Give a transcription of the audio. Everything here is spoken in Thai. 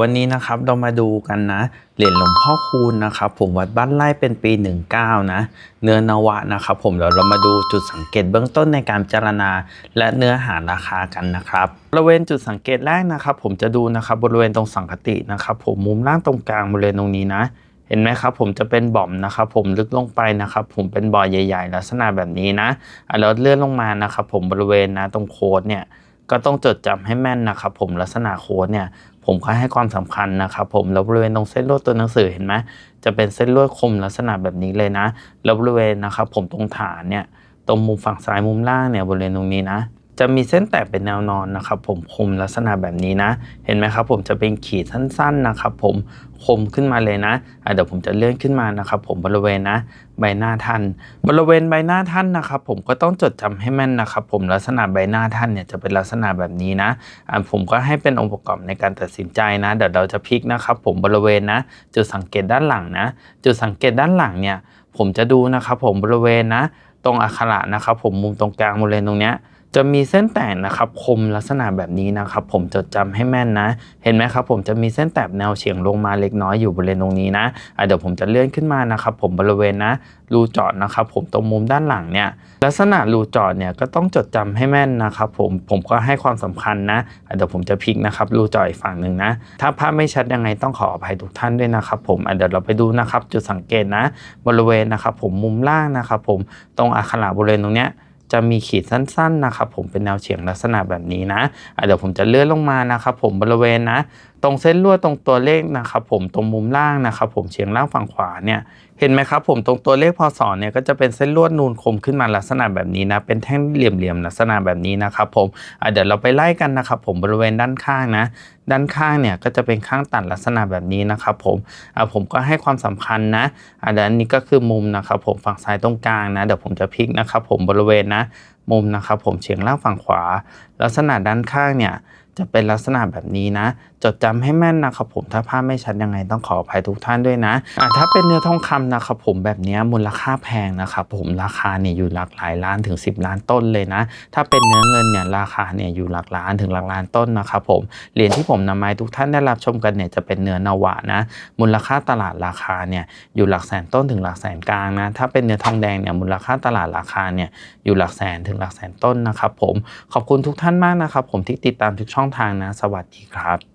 วันนี้นะครับเรามาดูกันนะเหรียญหลวงพ่อคูณนะครับผมวัดบ้านไร่เป็นปี 19 นะ เนื้อนวะนะครับผมเดี๋ยวเรามาดูจุดสังเกตเบื้องต้นในการพิจารณา และเนื้อหาราคากันนะครับบริเวณจุดสังเกตแรกนะครับผมจะดูนะครับบริเวณตรงสังคตินะครับผมมุมล่างตรงกลางบริเวณตรงนี้นะ เห็นไหมครับผมจะเป็นบ่อมนะครับผมลึกลงไปนะครับผมเป็นบ่อใหญ่ ๆ ลักษณะแบบนี้นะอะแล้วเลื่อนลงมานะครับผมบริเวณนะตรงโคดเนี่ย ก็ต้องจดจำให้แม่นนะครับผมลักษณะโค้ดเนี่ยผมก็ให้ความสำคัญนะครับผมแล้วบริเวณตรงเส้นลวดตัวหนังสือเห็นไหมจะเป็นเส้นลวดคมลักษณะแบบนี้เลยนะแล้วบริเวณนะครับผมตรงฐานเนี่ยตรงมุมฝั่งซ้ายมุมล่างเนี่ยบริเวณตรงนี้นะ จะมีเส้นแตกเป็นแนวนอนนะครับผมคมลักษณะแบบนี้นะ เห็นไหมครับผมจะเป็นขีดสั้นๆนะครับผมคมขึ้นมาเลยนะะเดี๋ยวผมจะเลื่อนขึ้นมานะครับผมบริเวณนะใบหน้าท่าน บริเวณใบหน้าท่านนะครับผมก็ต้องจดจำให้แม่นนะครับผมลักษณะใบหน้าท่านเนี่ยจะเป็นลักษณะแบบนี้นะอะผมก็ให้เป็นองค์ประกอบในการตัดสินใจนะ เดี๋ยวเราจะพลิกนะครับผมบริเวณนะ จุดสังเกตด้านหลังนะ จุดสังเกตด้านหลังเนี่ยผมจะดูนะครับผมบริเวณนะ ตรงอักขระนะครับผมมุมตรงกลางบริเวณตรงเนี้ย จะมีเส้นแตกนะครับคมลักษณะแบบนี้นะครับ ผมจดจำให้แม่นนะ เห็นไหมครับ ผมจะมีเส้นแตกแนวเฉียงลงมาเล็กน้อยอยู่บริเวณตรงนี้นะเดี๋ยวผมจะเลื่อนขึ้นมานะครับ ผมบริเวณนะรูเจาะนะครับผมตรงมุมด้านหลังเนี่ยลักษณะรูเจาะเนี่ยก็ต้องจดจำให้แม่นนะครับ ผมผมก็ให้ความสำคัญนะเดี๋ยวผมจะพลิกนะครับรูเจาะอีกฝั่งหนึ่งนะ ถ้าภาพไม่ชัดยังไงต้องขออภัยทุกท่านด้วยนะครับ ผมเดี๋ยวเราไปดูนะครับ จุดสังเกตนะ บริเวณนะครับ ผมมุมล่างนะครับ ผมตรงอักขระบริเวณตรงเนี้ย จะมีขีดสั้นๆนะครับผมเป็นแนวเฉียงลักษณะแบบนี้นะะเดี๋ยวผมจะเลื่อนลงมานะครับผมบริเวณนะ ตรงเส้นลวดตรงตัวเลขนะครับผมตรงมุมล่างนะครับผมเฉียงล่างฝั่งขวาเนี่ยเห็นไหมครับผมตรงตัวเลขพศเนี่ยก็จะเป็นเส้นลวดนูนคมขึ้นมาลักษณะแบบนี้นะเป็นแท่งเหลี่ยมๆลักษณะแบบนี้นะครับผมเดี๋ยวเราไปไล่กันนะครับผมบริเวณด้านข้างนะด้านข้างเนี่ยก็จะเป็นข้างตัดลักษณะแบบนี้นะครับผมผมก็ให้ความสำคัญนะอะเดี๋ยวอันนี้ก็คือมุมนะครับผมฝั่งซ้ายตรงกลางนะเดี๋ยวผมจะพลิกนะครับผมบริเวณนะมุมนะครับผมเฉียงล่างฝั่งขวา ลักษณะด้านข้างเนี่ย จะเป็นลักษณะแบบนี้นะ จดจำให้แม่นนะครับผมถ้าภาพไม่ชัดยังไงต้องขออภัยทุกท่านด้วยนะอะถ้าเป็นเนื้อทองคำนะครับผมแบบนี้มูลค่าแพงนะครับผมราคาเนี่ยอยู่หลักหลายล้านถึง 10 ล้านต้นเลยนะ ถ้าเป็นเนื้อเงินเนี่ยราคาเนี่ยอยู่หลักล้านถึงหลักล้านต้นนะครับผมเหรียญที่ผมนำมาให้ทุกท่านได้รับชมกันเนี่ยจะเป็นเนื้อนวะนะ มูลค่าตลาดราคาเนี่ยอยู่หลักแสนต้นถึงหลักแสนกลางนะถ้าเป็นเนื้อทองแดงเนี่ยมูลค่าตลาดราคาเนี่ยอยู่หลักแสนถึงหลักแสนต้นนะครับผมขอบคุณทุกท่านมากนะครับผมที่ติดตามทุกช่ององทางนะ สวัสดีครับ